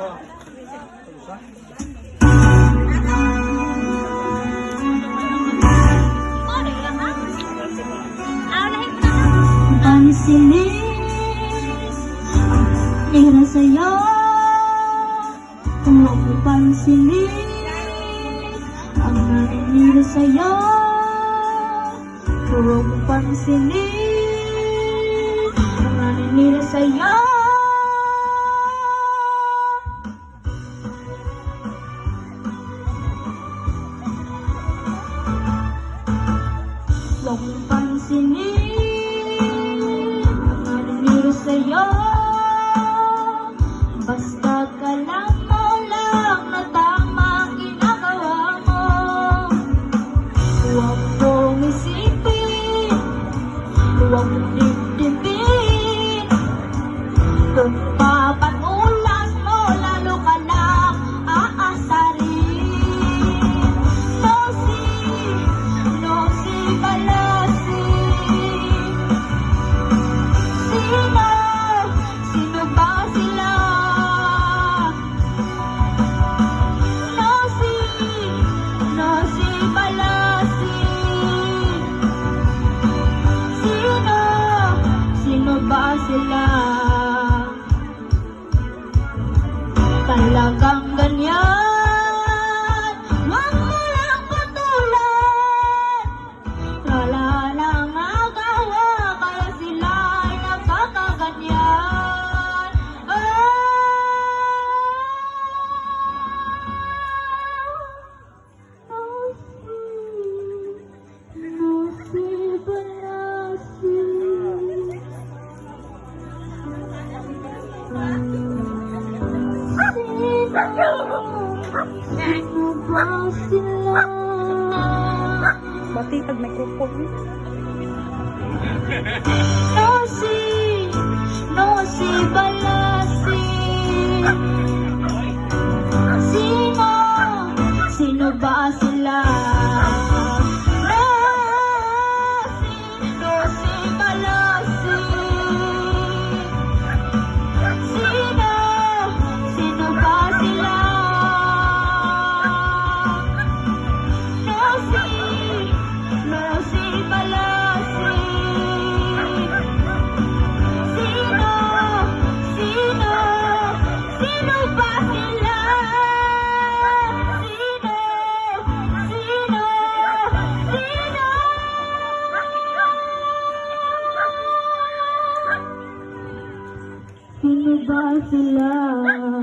Pansinis Tira sa'yo? Kung huwag mo pansinis Ang naninira sa'yo. Kung huwag mo pansinis Ang naninira sa'yo. Basta ka Na tama ginagawa mo. Huwag mong isipin Huwag mong dibdibin Kung ganyan Bati pag microphone. No si, no si balasi Sino, sino ba sila? No si, no si balasi Sino, sino ba Sino ba sila?